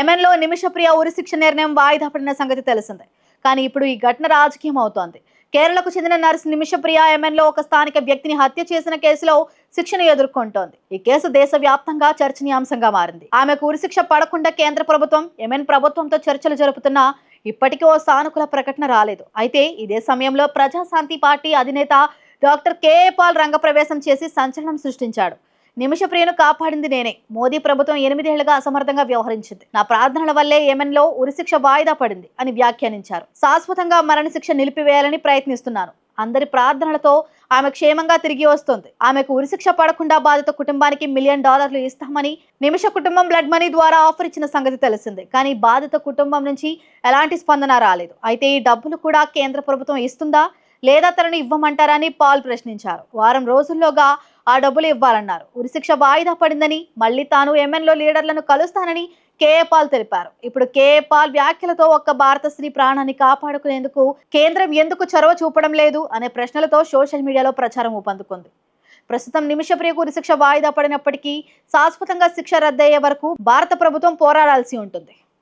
ఎమెన్లో నిమిషప్రియ ఉరిశిక్ష నిర్ణయం వాయిదా పడిన సంగతి తెలిసిందే. కానీ ఇప్పుడు ఈ ఘటన రాజకీయం అవుతోంది. కేరళకు చెందిన నర్స్ నిమిషప్రియ ఎమెన్లో ఒక స్థానిక వ్యక్తిని హత్య చేసిన కేసులో శిక్షను ఎదుర్కొంటోంది. ఈ కేసు దేశవ్యాప్తంగా చర్చనీయాంశంగా మారింది. ఆమెకు ఉరిశిక్ష పడకుండా కేంద్ర ప్రభుత్వం ఎమెన్ ప్రభుత్వంతో చర్చలు జరుపుతున్న ఇప్పటికీ ఓ సానుకూల ప్రకటన రాలేదు. అయితే ఇదే సమయంలో ప్రజాశాంతి పార్టీ అధినేత డాక్టర్ కేఏ పాల్ రంగప్రవేశం చేసి సంచలనం సృష్టించాడు. నిమిష ప్రియను కాపాడింది నేనే. మోదీ ప్రభుత్వం ఎనిమిదేళ్ళుగా అసమర్థంగా వ్యవహరించింది. నా ప్రార్థనల వల్లే ఏమెన్లో ఉరిశిక్ష వాయిదా పడింది అని వ్యాఖ్యానించారు. శాశ్వతంగా మరణశిక్ష నిలిపివేయాలని ప్రయత్నిస్తున్నాను. అందరి ప్రార్థనలతో ఆమె క్షేమంగా తిరిగి వస్తుంది. ఆమెకు ఉరిశిక్ష పడకుండా బాధిత కుటుంబానికి మిలియన్ డాలర్లు ఇస్తామని నిమిష కుటుంబం బ్లడ్ మనీ ద్వారా ఆఫర్ ఇచ్చిన సంగతి తెలిసిందే. కానీ బాధిత కుటుంబం నుంచి ఎలాంటి స్పందన రాలేదు. అయితే ఈ డబ్బులు కూడా కేంద్ర ప్రభుత్వం ఇస్తుందా లేదా తనని ఇవ్వమంటారని పాల్ ప్రశ్నించారు. వారం రోజుల్లోగా ఆ డబ్బులు ఇవ్వాలన్నారు. ఉరిశిక్ష వాయిదా పడిందని మళ్ళీ తాను ఎంఎన్లో లీడర్లను కలుస్తానని కేఏ పాల్ తెలిపారు. ఇప్పుడు కేఏ పాల్ వ్యాఖ్యలతో ఒక్క భారత స్త్రీ ప్రాణాన్ని కాపాడుకునేందుకు కేంద్రం ఎందుకు చొరవ చూపడం లేదు అనే ప్రశ్నలతో సోషల్ మీడియాలో ప్రచారం ఊపందుకుంది. ప్రస్తుతం నిమిషప్రియకు ఉరిశిక్ష వాయిదా పడినప్పటికీ శాశ్వతంగా శిక్ష రద్దయ్యే వరకు భారత ప్రభుత్వం పోరాడాల్సి ఉంటుంది.